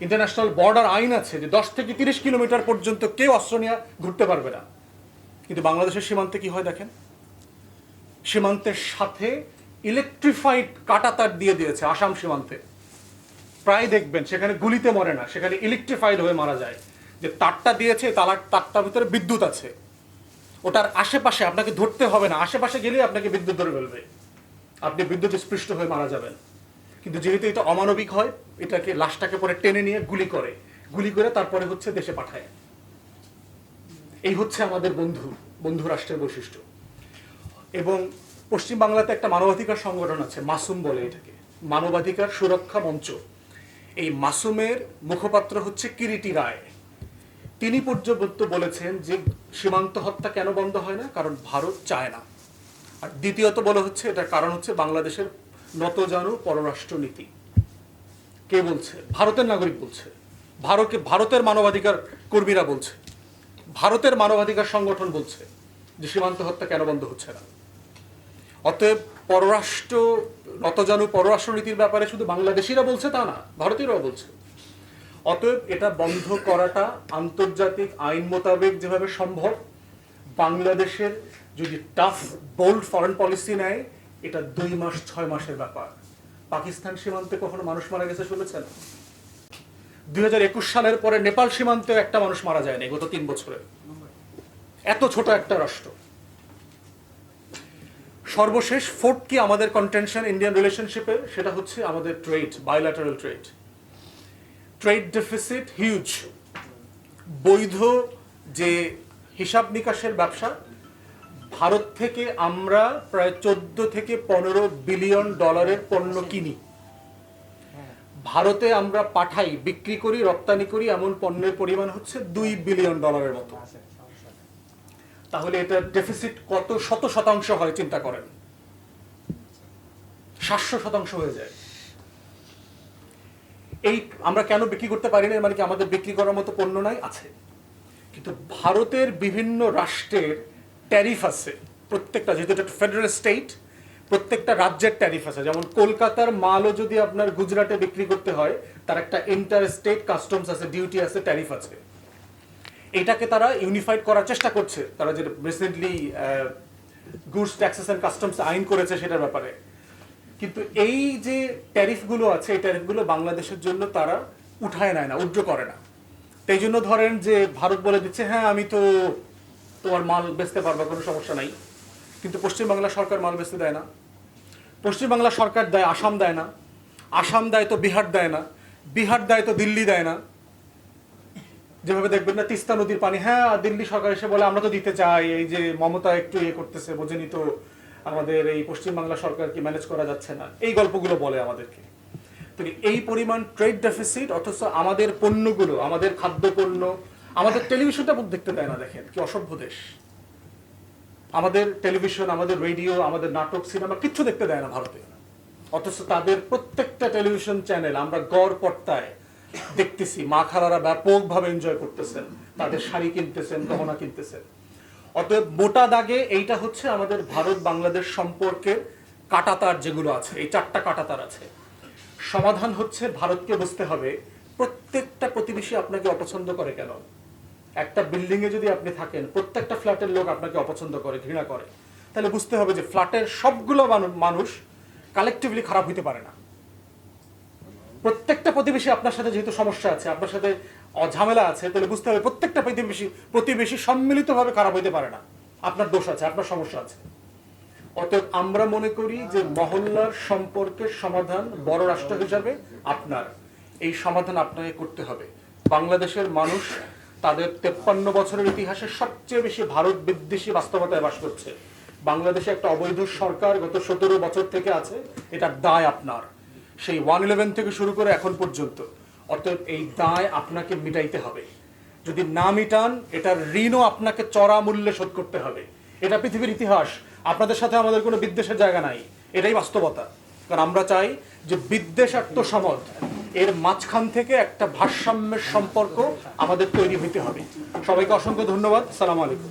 International border আইন আছে যে দশ থেকে তিরিশ কিলোমিটার পর্যন্ত কেউ অস্ত্র নিয়ে ঘুরতে পারবে না। কিন্তু বাংলাদেশের সীমান্তে কি হয় দেখেন? সীমান্তের সাথে ইলেকট্রিফাইড কাটাতার দিয়ে দিয়েছে আসাম সীমান্তে। প্রায় দেখবেন, সেখানে গুলিতে মরে না, সেখানে ইলেকট্রিফাইড হয়ে মারা যায়। যে তারটা দিয়েছে তালার তারটার ভিতরে বিদ্যুৎ আছে। ওটার আশেপাশে আপনাকে ধরতে হবে না, আশেপাশে গেলেই আপনাকে বিদ্যুৎ ধরে ফেলবে। আপনি বিদ্যুৎ স্পৃষ্ট হয়ে মারা যাবেন। কিন্তু যেহেতু এটা অমানবিক হয়, এটাকে লাশটাকে পরে টেনে নিয়ে গুলি করে। গুলি করে তারপরে হচ্ছে দেশে পাঠায়। এই হচ্ছে আমাদের বন্ধু বন্ধু রাষ্ট্রের বৈশিষ্ট্য। এবং পশ্চিম বাংলাতে একটা মানবাধিকার সংগঠন আছে, মাসুম বলে এটাকে। মানবাধিকার সুরক্ষা মঞ্চ। এই মাসুমের মুখপাত্র হচ্ছে কিরিটি রায়। তিনি পর্যন্ত বলেছেন যে সীমান্ত হত্যা কেন বন্ধ হয় না, কারণ ভারত চায় না। আর দ্বিতীয়ত বলা হচ্ছে, এটার কারণ হচ্ছে বাংলাদেশের নতজানু পররাষ্ট্র নীতি কে বলছে? ভারতের নাগরিক বলছে। ভারতকে ভারতের মানবাধিকার কর্মীরা বলছে। ভারতের মানবাধিকার সংগঠন বলছে যে সীমান্ত হত্যা কেন বন্ধ হচ্ছে না। অতএব পররাষ্ট্র নতজানু পররাষ্ট্র নীতির ব্যাপারে শুধু বাংলাদেশিরা বলছে তা না, ভারতীয়রাও বলছে। অতএব এটা বন্ধ করাটা আন্তর্জাতিক আইন মোতাবেক যেভাবে সম্ভব, বাংলাদেশের যদি টাফ বোল্ড ফরেন পলিসি নেয় এটা দুই মাস, ছয় মাসের ব্যাপার। পাকিস্তান সীমান্তে কখনো মানুষ মারা গেছে শুনেছেন? দুই হাজার একুশ সালের পরে নেপাল সীমান্তেও একটা মানুষ মারা যায়নি গত তিন বছরে। এত ছোট একটা রাষ্ট্র। সর্বশেষ ফোর্থ কি আমাদের কন্টেনশন ইন্ডিয়ান রিলেশনশিপের সেটা হচ্ছে আমাদের trade bilateral trade trade deficit huge বৈধ যে হিসাব নিকাশের ব্যবসা ভারত থেকে আমরা প্রায় চোদ্দ থেকে পনেরো বিলিয়ন ডলারের পণ্য কিনি। ভারতে আমরা পাঠাই, বিক্রি করি, রপ্তানি করি, এমন পণ্যের পরিমাণ হচ্ছে দুই বিলিয়ন ডলারের মতো। তাহলে এটার ডেফিসিট কত শত শতাংশ হয়, চিন্তা করেন। সাতশো শতাংশ হয়ে যায়। এই আমরা কেন বিক্রি করতে পারি না? মানে কি আমাদের বিক্রি করার মতো পণ্য নাই? আছে। কিন্তু ভারতের বিভিন্ন রাষ্ট্রের ট্যারিফ আছে। প্রত্যেকটা, যেহেতু এটা ফেডারেল স্টেট প্রত্যেকটা রাজ্যের ট্যারিফ আছে। যেমন কলকাতার মালও যদি আপনার গুজরাটে বিক্রি করতে হয়, তার একটা ইন্টার স্টেট কাস্টমস আছে ডিউটি আছে ট্যারিফ আছে। এটাকে তারা ইউনিফাইড করার চেষ্টা করছে। তারা যে recently goods taxes and customs আইন করেছে সেটার ব্যাপারে। কিন্তু এই যে ট্যারিফগুলো আছে, এই ট্যারিফগুলো বাংলাদেশের জন্য তারা উঠায় নেয় না, উড্র করে না। তাই জন্য ধরেন যে ভারত বলে দিচ্ছে হ্যাঁ আমি তো তোমার মাল বেচতে পারব, কোনো সমস্যা নাই। কিন্তু পশ্চিমবাংলা সরকার মাল বেচতে দেয় না। পশ্চিমবাংলা সরকার দেয়, আসাম দেয় না। আসাম দেয় তো বিহার দেয় না। বিহার দেয় তো দিল্লি দেয় না। যেভাবে দেখবেন না, তিস্তা নদীর পানি। হ্যাঁ দিল্লি সরকার এসে বলে, আমরা তো দিতে চাই। এই যে মমতা একটু ইয়ে করতেছে, বোঝেনি তো আমাদের এই পশ্চিমবাংলা সরকার কি ম্যানেজ করা যাচ্ছে না। এই গল্পগুলো বলে আমাদেরকে। তো এই পরিমাণ ট্রেড ডেফিসিট অথচ আমাদের পণ্যগুলো, আমাদের খাদ্যপণ্য আমাদের টেলিভিশনটা দেখতে দেয় না, দেখেন, কি অসভ্য দেশ। আমাদের টেলিভিশন, আমাদের রেডিও, আমাদের নাটক, সিনেমা কিচ্ছু দেখতে দেয় না ভারতে। অথচ তাদের প্রত্যেকটা টেলিভিশন চ্যানেল আমরা গড় পর্দায় দেখতেছি, মা খালারা ব্যাপকভাবে এনজয় করতেছেন, তাদের শাড়ি কিনতেছেন, গহনা কিনতেছেন। অতএব মোটা দাগে এইটা হচ্ছে আমাদের ভারত বাংলাদেশ সম্পর্কের কাটাতার যেগুলো আছে, এই চারটা কাটাতার আছে। সমাধান হচ্ছে ভারতকে বুঝতে হবে, প্রত্যেকটা প্রতিবেশী আপনাকে অপছন্দ করে কেন? একটা বিল্ডিং এ যদি আপনি থাকেন, প্রত্যেকটা ফ্ল্যাটের লোক আপনাকে অপছন্দ করে, ঘৃণা করে। তাহলে বুঝতে হবে যে ফ্ল্যাটের সবগুলো মানুষ কালেকটিভলি খারাপ হইতে পারে না। প্রত্যেকটা প্রতিবেশী আপনার সাথে যেহেতু সমস্যা আছে, আপনার সাথে ঝামেলা আছে, তাহলে বুঝতে হবে প্রত্যেকটা প্রতিবেশী প্রতিবেশী সম্মিলিতভাবে খারাপ হইতে পারে না। আপনার দোষ আছে, আপনার সমস্যা আছে। অতএব আমরা মনে করি যে মহল্লার সম্পর্কের সমাধান বড় রাষ্ট্র হিসাবে আপনার। এই সমাধান আপনাকে করতে হবে। বাংলাদেশের মানুষ তাদের তেপ্পান্ন বছরের ইতিহাসে সবচেয়ে বেশি ভারত বিদ্বেষী বাস্তবতায় বাস করছে। বাংলাদেশে একটা অবৈধ সরকার গত সতেরো বছর থেকে আছে এটার দায় আপনার। সেই ওয়ান ইলেভেন থেকে শুরু করে এখন পর্যন্ত। অতএব এই দায় আপনাকে মিটাইতে হবে। যদি না মিটান, এটার ঋণও আপনাকে চড়া মূল্যে শোধ করতে হবে। এটা পৃথিবীর ইতিহাস। আপনাদের সাথে আমাদের কোনো বিদ্বেষের জায়গা নাই। এটাই বাস্তবতা। কারণ আমরা চাই যে বিদ্বেষার্থ সমাজ এর মাঝখান থেকে একটা ভারসাম্যের সম্পর্ক আমাদের তৈরি হইতে হবে। সবাইকে অসংখ্য ধন্যবাদ। সালাম আলাইকুম।